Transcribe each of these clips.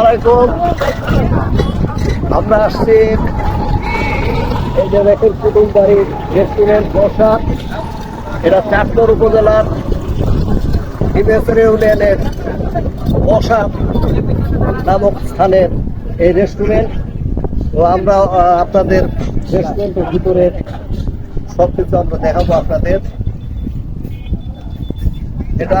আলাইকুম। আমরা আসছি এই যে দেখেন কুটুম রেস্টুরেন্ট বসা। এটা চাঁদপুর উপজেলার হিমেশ্বর ইউনিয়নের বসা নামক স্থানের এই রেস্টুরেন্ট তো আমরা আপনাদের রেস্টুরেন্টের ভিতরে সব কিছু আমরা দেখাবো আপনাদের। এটা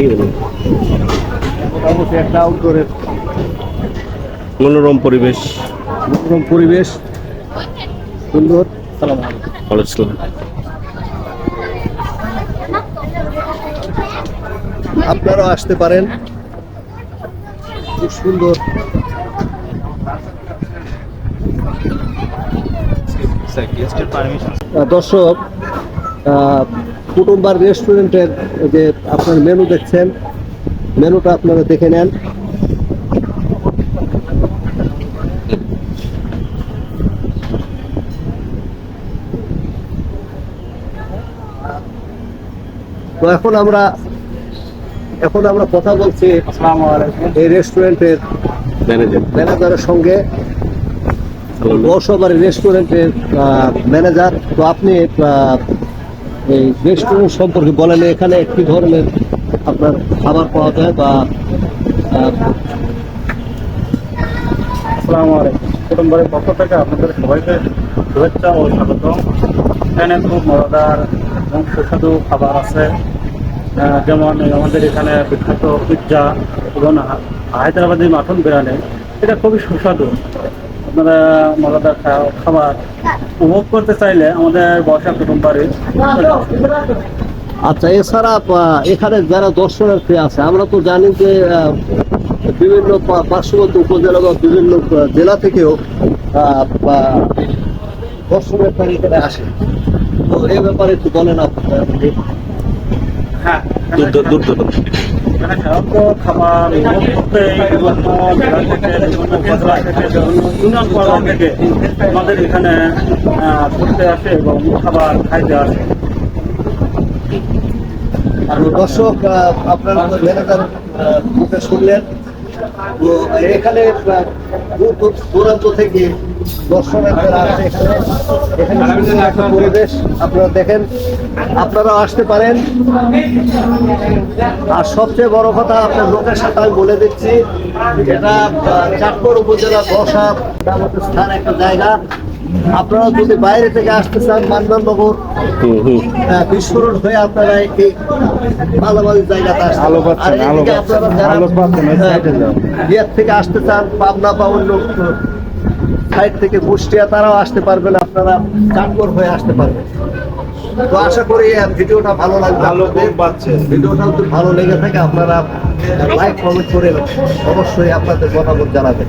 কি বলুন মোটামুটি একটা আউটডোরের মনোরম পরিবেশ। মনোরম পরিবেশ। সুন্দর। সালাম আলাইকুম। আপনারাও আসতে পারেন। খুব সুন্দর। দর্শক আহ, কুটুম্বার রেস্টুরেন্টের যে আপনার মেনু দেখছেন মেনুটা আপনারা দেখে নেন। তো এখন আমরা এখন আমরা কথা বলছি এই রেস্টুরেন্টের ম্যানেজার ম্যানেজারের সঙ্গে। বসবাড়ি রেস্টুরেন্টের ম্যানেজার তো আপনি আহ, এই রেস্টুরেন্ট সম্পর্কে বলেন এখানে কি ধরনের আপনার খাবার পাওয়া যায় বা কুটুম্বারের পক্ষ থেকে আপনাদের সবাইকে শুভেচ্ছা ও স্বাগত এখানে খুব মজাদার এবং সুস্বাদু খাবার আছে। যেমন আমাদের এখানে বিখ্যাত পিৎজা এবং হায়দ্রাবাদি মাটন বিরিয়ানি। এটা খুবই সুস্বাদু। আপনারা মজাদার খাবার উপভোগ করতে চাইলে আমাদের বর্ষা কুটুম্বারে আচ্ছা এছাড়া আহ, এখানে যারা দর্শনার্থী আছে আমরা তো জানি যে আহ, বিভিন্ন পার্শ্ববর্তী উপজেলা বা বিভিন্ন জেলা থেকেও আহ, দর্শনার্থী এখানে আসে। তো এই ব্যাপারে একটু বলেন আপনি হ্যাঁ। এখানে খাবার থেকে থেকে আমাদের এখানে ঘুরতে আসে এবং খাবার খাইতে আসে আর দর্শক আপনারা মুখে শুনলেন। এখানে দূর দূরান্ত থেকে দর্শনার্থীরা আসে। এখানে এখানে একটা পরিবেশ আপনারা দেখেন। আপনারাও আসতে পারেন। আর সবচেয়ে বড় কথা আপনার লোকের সাথে আমি বলে দিচ্ছি এটা চাঁদপুর উপজেলা বসা স্থান একটা জায়গা। আপনারা যদি বাইরে থেকে আসতে চান মান্দাননগর হ্যাঁ, বিস্ফোরণ হয়ে আপনারা এই মালামালি জায়গাতে আসতে আপনারা যারা, থেকে আসতে চান পাবনা বা অন্য সাইড থেকে কুষ্টিয়া তারাও আসতে পারবেন আপনারা কাঠগড় হয়ে আসতে পারবেন। তো আশা করি ভিডিওটা ভালো লাগবে ভালো পাচ্ছে। ভিডিওটা যদি ভালো লেগে থাকে আপনারা লাইক কমেন্ট করে অবশ্যই আপনাদের মতামত জানাবেন।